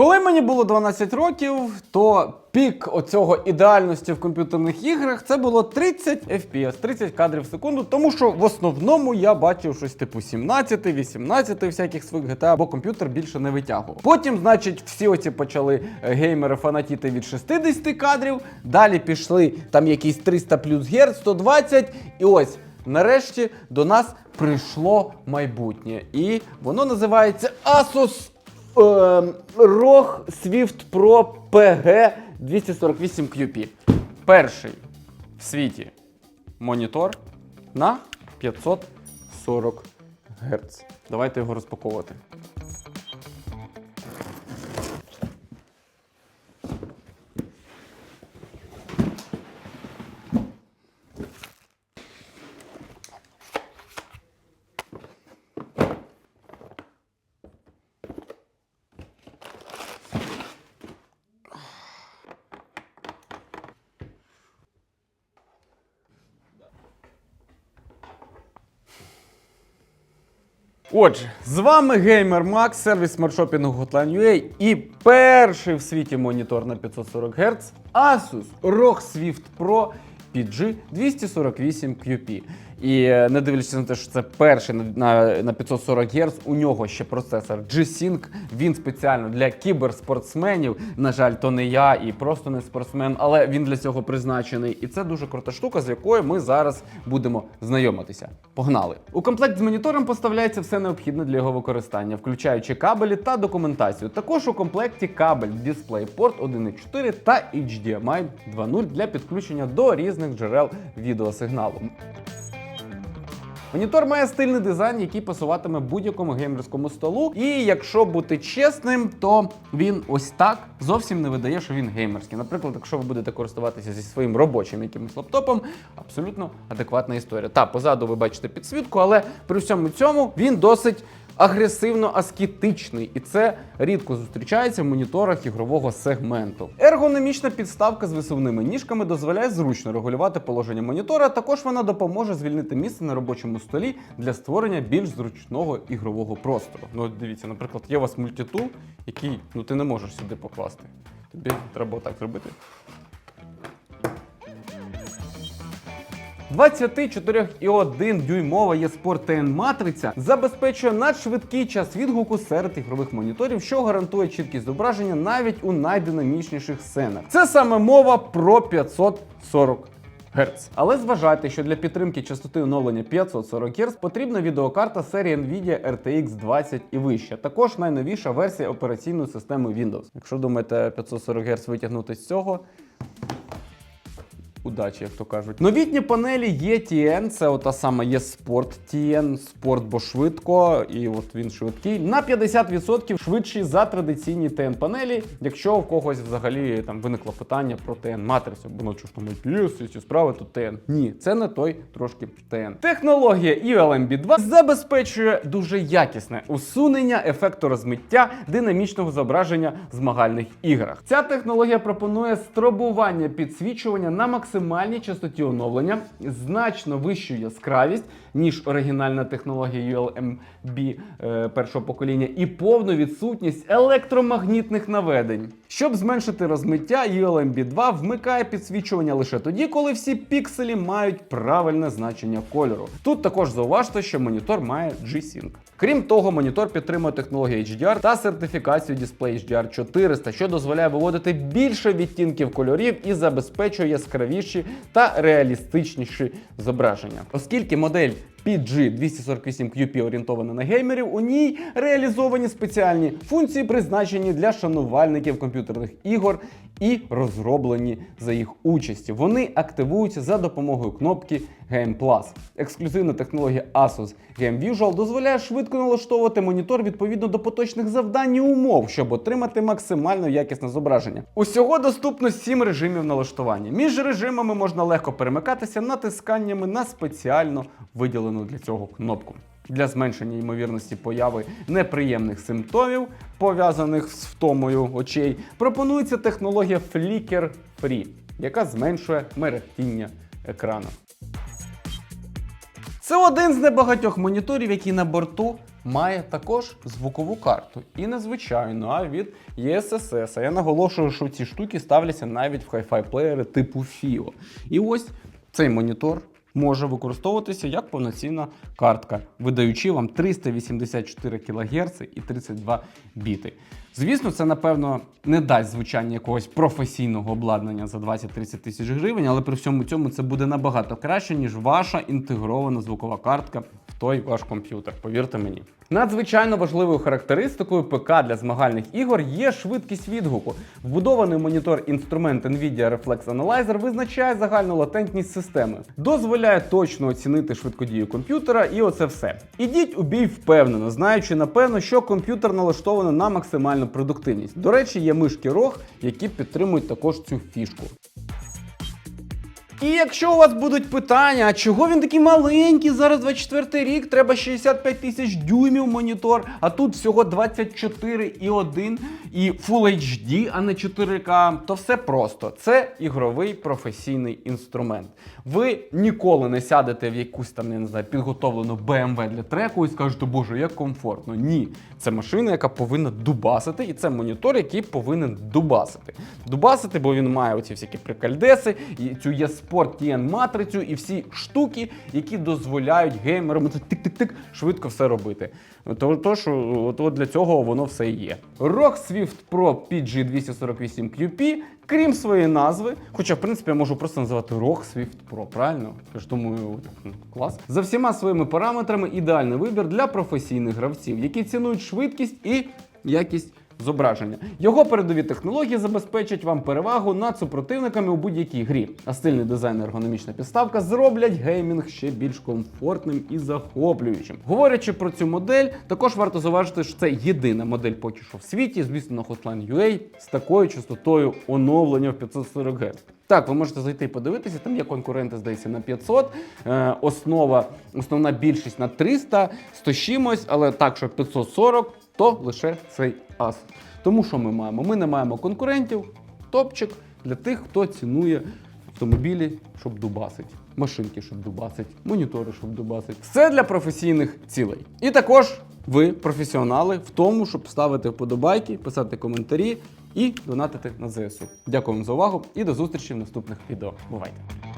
Коли мені було 12 років, то пік оцього ідеальності в комп'ютерних іграх це було 30 FPS, 30 кадрів в секунду, тому що в основному я бачив щось типу 17, 18 всяких своїх GTA, бо комп'ютер більше не витягував. Потім, значить, всі оці почали е, геймери фанатіти від 60 кадрів. Далі пішли там якісь 300 плюс герц, 120, і ось. Нарешті до нас прийшло майбутнє, і воно називається Asus ROG Swift Pro PG 248 QP. Перший в світі монітор на 540 Гц. Давайте його розпаковувати. Отже, з вами Геймер Макс, сервіс смартшопінгу Hotline.ua і перший в світі монітор на 540 Гц Asus ROG Swift Pro PG 248 QP. І е, не дивлячись на те, що це перший на, на, на 540 Гц, у нього ще процесор G-Sync. Він спеціально для кіберспортсменів. На жаль, то не я і просто не спортсмен, але він для цього призначений. І це дуже крута штука, з якою ми зараз будемо знайомитися. Погнали! У комплект з монітором поставляється все необхідне для його використання, включаючи кабелі та документацію. Також у комплекті кабель DisplayPort 1.4 та HDMI 2.0 для підключення до різних джерел відеосигналу. Монітор має стильний дизайн, який пасуватиме будь-якому геймерському столу. І якщо бути чесним, то він ось так зовсім не видає, що він геймерський. Наприклад, якщо ви будете користуватися зі своїм робочим якимось лаптопом, абсолютно адекватна історія. Та позаду ви бачите підсвітку, але при всьому цьому він досить агресивно аскетичний, і це рідко зустрічається в моніторах ігрового сегменту. Ергономічна підставка з висувними ніжками дозволяє зручно регулювати положення монітора. Також вона допоможе звільнити місце на робочому столі для створення більш зручного ігрового простору. Ну, дивіться, наприклад, є у вас мультитул, який ну ти не можеш сюди покласти. Тобі треба отак зробити. 24,1 дюймова eSport TN матриця забезпечує надшвидкий час відгуку серед ігрових моніторів, що гарантує чіткість зображення навіть у найдинамічніших сценах. Це саме мова про 540 Гц. Але зважайте, що для підтримки частоти оновлення 540 Гц потрібна відеокарта серії Nvidia RTX 20 і вища. Також найновіша версія операційної системи Windows. Якщо думаєте 540 Гц витягнути з цього, Удачі, як то кажуть. Новітні панелі є TN, це ота сама є Sport TN, Sport, бо швидко, і от він швидкий. На 50% швидший за традиційні TN панелі, якщо у когось взагалі там виникло питання про TN матрицю, бо ну ж там IPS, і ці справи тут TN. Ні, це не той трошки TN. Технологія ULMB2 забезпечує дуже якісне усунення ефекту розмиття динамічного зображення в змагальних іграх. Ця технологія пропонує стробування підсвічування на максимальній частоті оновлення, значно вищу яскравість, ніж оригінальна технологія ULMB е, першого покоління, і повну відсутність електромагнітних наведень. Щоб зменшити розмиття, ULMB 2 вмикає підсвічування лише тоді, коли всі пікселі мають правильне значення кольору. Тут також зауважте, що монітор має G-Sync. Крім того, монітор підтримує технологію HDR та сертифікацію Display HDR 400, що дозволяє виводити більше відтінків кольорів і забезпечує яскравіші та реалістичніші зображення. Оскільки модель PG248QP орієнтована на геймерів, у ній реалізовані спеціальні функції, призначені для шанувальників комп'ютерних ігор і розроблені за їх участі. Вони активуються за допомогою кнопки Game Plus. Ексклюзивна технологія Asus Game Visual дозволяє швидко налаштовувати монітор відповідно до поточних завдань і умов, щоб отримати максимально якісне зображення. Усього доступно 7 режимів налаштування. Між режимами можна легко перемикатися натисканнями на спеціально виділену для цього кнопку. Для зменшення ймовірності появи неприємних симптомів, пов'язаних з втомою очей, пропонується технологія Flicker Free, яка зменшує мерехтіння екрану. Це один з небагатьох моніторів, які на борту має також звукову карту. І не звичайну, а від ESSS. Я наголошую, що ці штуки ставляться навіть в Hi-Fi плеєри типу FIO. І ось цей монітор може використовуватися як повноцінна картка, видаючи вам 384 кГц і 32 біти. Звісно, це напевно не дасть звучання якогось професійного обладнання за 20-30 тисяч гривень, але при всьому цьому це буде набагато краще, ніж ваша інтегрована звукова картка в той ваш комп'ютер. Повірте мені. Надзвичайно важливою характеристикою ПК для змагальних ігор є швидкість відгуку. Вбудований монітор інструмент NVIDIA Reflex Analyzer визначає загальну латентність системи, дозволяє точно оцінити швидкодію комп'ютера, і оце все. Ідіть у бій впевнено, знаючи напевно, що комп'ютер налаштований на максимальну продуктивність. До речі, є мишки рог, які підтримують також цю фішку. І якщо у вас будуть питання, а чого він такий маленький, зараз 24 рік, треба 65 тисяч дюймів монітор, а тут всього 24,1 і Full HD, а не 4К, то все просто. Це ігровий професійний інструмент. Ви ніколи не сядете в якусь там, не знаю, підготовлену BMW для треку і скажете, боже, як комфортно. Ні, це машина, яка повинна дубасити, і це монітор, який повинен дубасити. Дубасити, бо він має оці всякі прикальдеси, і цю eSport TN матрицю і всі штуки, які дозволяють геймерам тик-тик-тик швидко все робити. То, то от для цього воно все і є. ROG Swift Pro PG248QP, крім своєї назви, хоча в принципі я можу просто називати ROG Swift Pro, правильно? Я ж думаю, ну, клас. За всіма своїми параметрами ідеальний вибір для професійних гравців, які цінують швидкість і якість зображення. Його передові технології забезпечать вам перевагу над супротивниками у будь-якій грі. А стильний дизайн ергономічна підставка зроблять геймінг ще більш комфортним і захоплюючим. Говорячи про цю модель, також варто зауважити, що це єдина модель поки що в світі, звісно, на Hotline UA з такою частотою оновлення в 540 Гц. Так, ви можете зайти і подивитися, там є конкуренти, здається, на 500, е, основа, основна більшість на 300, 100 чимось, але так, що 540, то лише цей ас. Тому що ми маємо? Ми не маємо конкурентів, топчик для тих, хто цінує автомобілі, щоб дубасить, машинки, щоб дубасить, монітори, щоб дубасить. Все для професійних цілей. І також ви професіонали в тому, щоб ставити вподобайки, писати коментарі і донатити на ЗСУ. Дякую вам за увагу і до зустрічі в наступних відео. Бувайте!